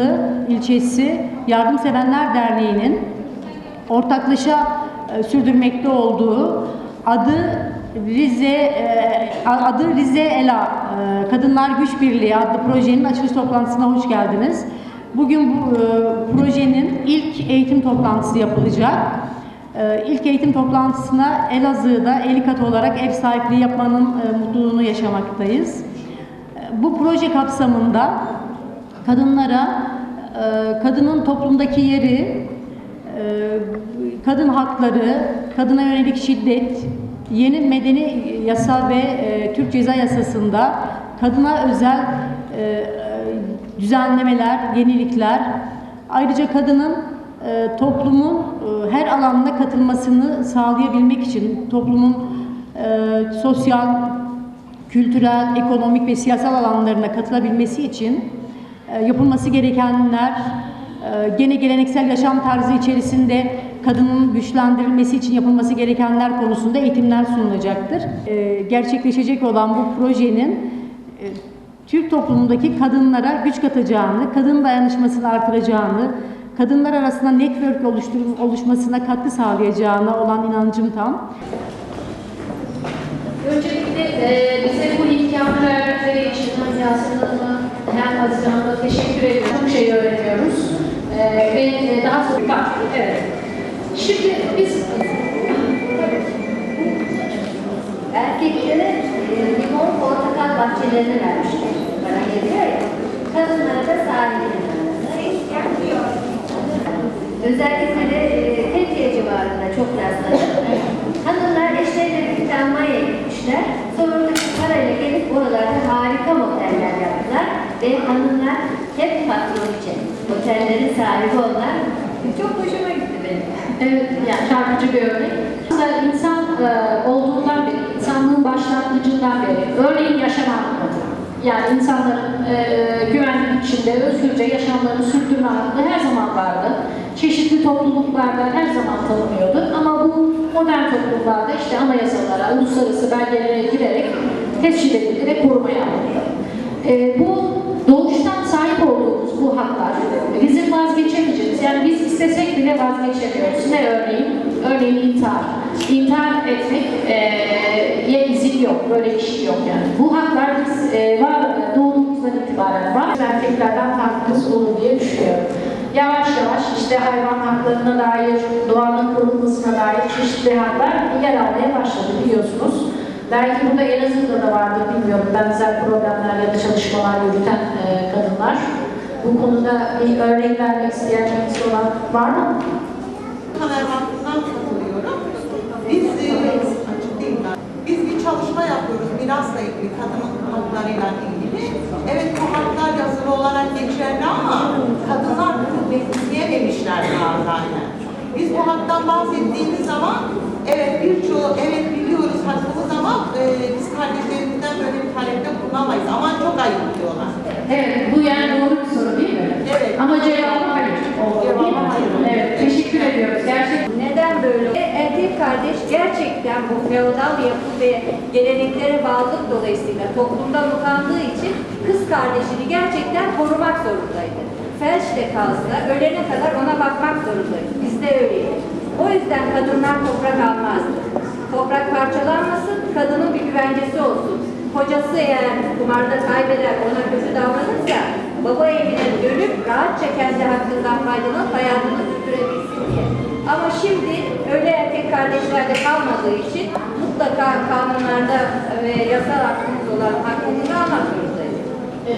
Kırklı ilçesi Yardımsevenler Derneği'nin ortaklaşa e, sürdürmekte olduğu adı Rize e, adı Rize Ela e, Kadınlar Güç Birliği adlı projenin açılış toplantısına hoş geldiniz. Bugün bu projenin ilk eğitim toplantısı yapılacak. E, İlk eğitim toplantısına Elazığ'da Elikat olarak ev sahipliği yapmanın mutluluğunu yaşamaktayız. Bu proje kapsamında kadınlara e, kadının toplumdaki yeri, e, kadın hakları, kadına yönelik şiddet, yeni medeni yasa ve e, Türk Ceza Yasası'nda kadına özel düzenlemeler, yenilikler, ayrıca kadının toplumun her alanına katılmasını sağlayabilmek için toplumun sosyal, kültürel, ekonomik ve siyasal alanlarına katılabilmesi için yapılması gerekenler, e, gene geleneksel yaşam tarzı içerisinde kadının güçlendirilmesi için yapılması gerekenler konusunda eğitimler sunulacaktır. E, Gerçekleşecek olan bu projenin e, Türk toplumundaki kadınlara güç katacağını, kadın dayanışmasını artıracağını, kadınlar arasında network oluşmasına katkı sağlayacağına olan inancım tam. Öncelikle e, bize bu imkanı verdikleri için Yasemin Hanım'a hem Aziz teşekkür ediyorum. Çok şey öğreniyoruz. E, ve e, daha sonra... Bak, evet. Şimdi biz... Erkeklere limon portakal bahçelerini vermişler. Bana geliyor ya. Kadınlara da sahilini Özellikle de Fethiye civarında çok rastladım. Ve hanımlar hep patron için. Otellerin sahibi onlar. Çok hoşuma gitti benim. Evet, yani çarpıcı bir örnek. Aslında insan e, olduğundan beri, insanlığın başlangıcından beri, örneğin yaşam hakkı. Yani insanların e, güvenlik içinde özgürce yaşamlarını sürdürme hakkı her zaman vardı. Çeşitli topluluklarda her zaman tanınıyordu. Ama bu modern toplumlarda işte anayasalara, uluslararası belgelere girerek tescil edildi ve korumaya alındı. E, bu doğuştan sahip olduğumuz bu haklar bizim vazgeçemeyeceğimiz, yani biz istesek bile vazgeçemiyoruz. Ne örneğin? Örneğin intihar. İntihar etmek eee ye izin yok, böyle bir şey yok yani. Bu haklar biz eee, var doğduğumuzdan itibaren var. Erkeklerden farklı olur diye düşünüyorum. Yavaş yavaş işte hayvan haklarına dair, doğanın korunmasına dair çeşitli haklar yer almaya başladı biliyorsunuz. Belki burada Elazığ'da da vardır bilmiyorum. Benzer da çalışmalar yürüten e. Bu konuda bir örnek vermek isteyen birisi olan var mı? Kameramanlığından katılıyorum. Biz, e, biz bir çalışma yapıyoruz mirasla ilgili, kadın haklarıyla ilgili. Evet bu haklar yazılı olarak geçerli ama kadınlar bunu besleyememişler bazılarına. Biz bu haktan bahsettiğimiz zaman evet biliyoruz hakkımız ama e, biz kardeşlerimizden böyle bir talepte bulunamayız. Ama çok ayıp diyorlar. Evet, bu yani doğru bir soru değil mi? Evet. Ama cevabı hayır. oldu, değil mi? Evet, teşekkür ediyoruz. Gerçekten. Neden böyle? Erkek kardeş gerçekten bu feodal yapı ve geleneklere bağlılık dolayısıyla toplumdan utandığı için kız kardeşini gerçekten korumak zorundaydı. Felç de kalsa ölene kadar ona bakmak zorundaydı. Bizde öyleydi. O yüzden kadınlar toprak almazdı. Toprak parçalanmasın, kadının bir güvencesi olsun. Kocası eğer kumarda kaybeder, ona kötü davranırsa baba evine dönüp rahatça kendi hakkından faydalanıp hayatını sürdürebilsin diye. Ama şimdi kardeşlerde kalmadığı için mutlaka kanunlarda ve yasal hakkımız olan hakkımızı zorundayız.